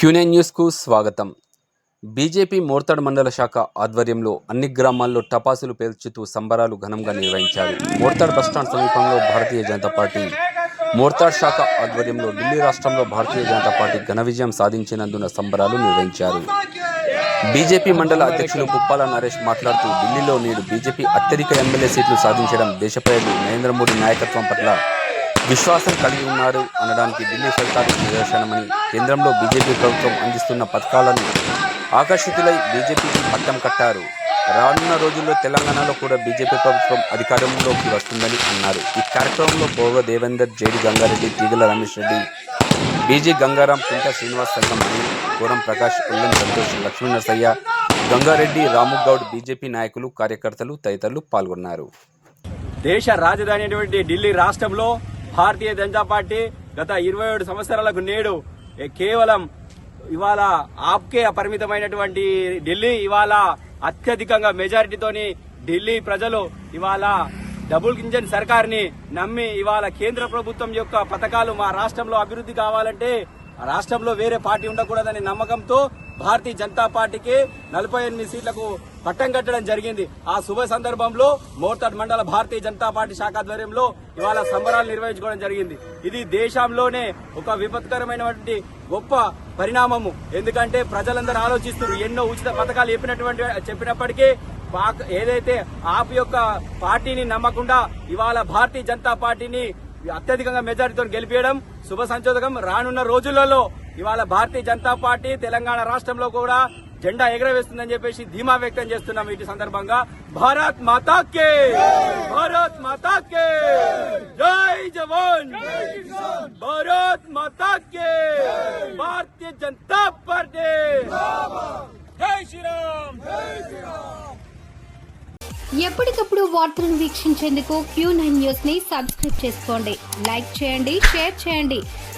క్యూనే న్యూస్కు స్వాగతం. బీజేపీ మోర్తాడ్ మండల శాఖ ఆధ్వర్యంలో అన్ని గ్రామాల్లో టపాసులు పేల్చుతూ సంబరాలు ఘనంగా నిర్వహించారు. మోర్తాడ్ బస్టాండ్ సమీపంలో భారతీయ జనతా పార్టీ మోర్తాడ్ శాఖ ఆధ్వర్యంలో ఢిల్లీ రాష్ట్రంలో భారతీయ జనతా పార్టీ ఘన విజయం సాధించినందున సంబరాలు నిర్వహించారు. బీజేపీ మండల అధ్యక్షులు పుప్పాల నరేష్ మాట్లాడుతూ ఢిల్లీలో నేడు బీజేపీ అత్యధిక ఎమ్మెల్యే సీట్లు సాధించడం దేశ ప్రజలు నరేంద్ర మోడీ నాయకత్వం పట్ల విశ్వాసం కలిగి ఉన్నారు అనడానికి ఢిల్లీ ఫలితాలు నిదర్శనమని కేంద్రంలో బీజేపీ ప్రభుత్వం అందిస్తున్న పథకాలను ఆకర్షితులై బీజేపీకి పట్టం కట్టారు. రానున్న రోజుల్లో తెలంగాణలో కూడా బీజేపీ ప్రభుత్వం అధికారంలోకి వస్తుందని అన్నారు. ఈ కార్యక్రమంలో Poga Devender JD Gangareddy Teegala Ramesh Reddy BG Gangaram Kunta Srinivas Sangam Koram Prakash Ullam Santosh Lakshmi Narasaiah Gangareddy Ramugoud BJP నాయకులు కార్యకర్తలు తదితరులు పాల్గొన్నారు. దేశ రాజధాని అయినటువంటి ఢిల్లీ రాష్ట్రంలో భారతీయ జనతా పార్టీ గత ఇరవై ఏడు సంవత్సరాలకు నేడు కేవలం ఇవాళ ఆప్కే పరిమితమైనటువంటి ఢిల్లీ ఇవాళ అత్యధికంగా మెజారిటీతోని ఢిల్లీ ప్రజలు ఇవాళ డబుల్ ఇంజన్ సర్కార్ని నమ్మి ఇవాళ కేంద్ర ప్రభుత్వం యొక్క పథకాలు మా రాష్ట్రంలో అభివృద్ధి కావాలంటే రాష్ట్రంలో వేరే పార్టీ ఉండకూడదనే నమ్మకంతో భారతీయ జనతా పార్టీకి నలభై ఎనిమిది సీట్లకు పట్టం కట్టడం జరిగింది. ఆ శుభ సందర్భంలో మోర్తాడ్ మండల భారతీయ జనతా పార్టీ శాఖ ఆధ్వర్యంలో ఇవాళ సంబరాలు నిర్వహించుకోవడం జరిగింది. ఇది దేశంలోనే ఒక విపత్కరమైనటువంటి గొప్ప పరిణామము. ఎందుకంటే ప్రజలందరూ ఆలోచిస్తున్నారు. ఎన్నో ఉచిత పథకాలు చెప్పినటువంటి చెప్పినప్పటికీ ఏదైతే ఆప్ యొక్క పార్టీని నమ్మకుండా ఇవాళ భారతీయ జనతా పార్టీని అత్యధికంగా మెజారిటీతో గెలిపేయడం శుభ సంచోదకం. రానున్న రోజులలో ఇవాళ భారతీయ జనతా పార్టీ తెలంగాణ రాష్ట్రంలో కూడా జెండా ఎగరవేస్తుందని చెప్పేసి ధీమా వ్యక్తం చేస్తున్నాం వీటి సందర్భంగా. భారత్ మాతాకే! భారత్ మాతాకే! జై జవాన్! భారత్ మాతాకే! భారతీయ జనతా పార్టీ! జై శ్రీరామ్! ఎప్పటికప్పుడు వార్తలను వీక్షించేందుకు క్యూ నైన్ న్యూస్ని సబ్స్క్రైబ్ చేసుకోండి. లైక్ చేయండి షేర్ చేయండి.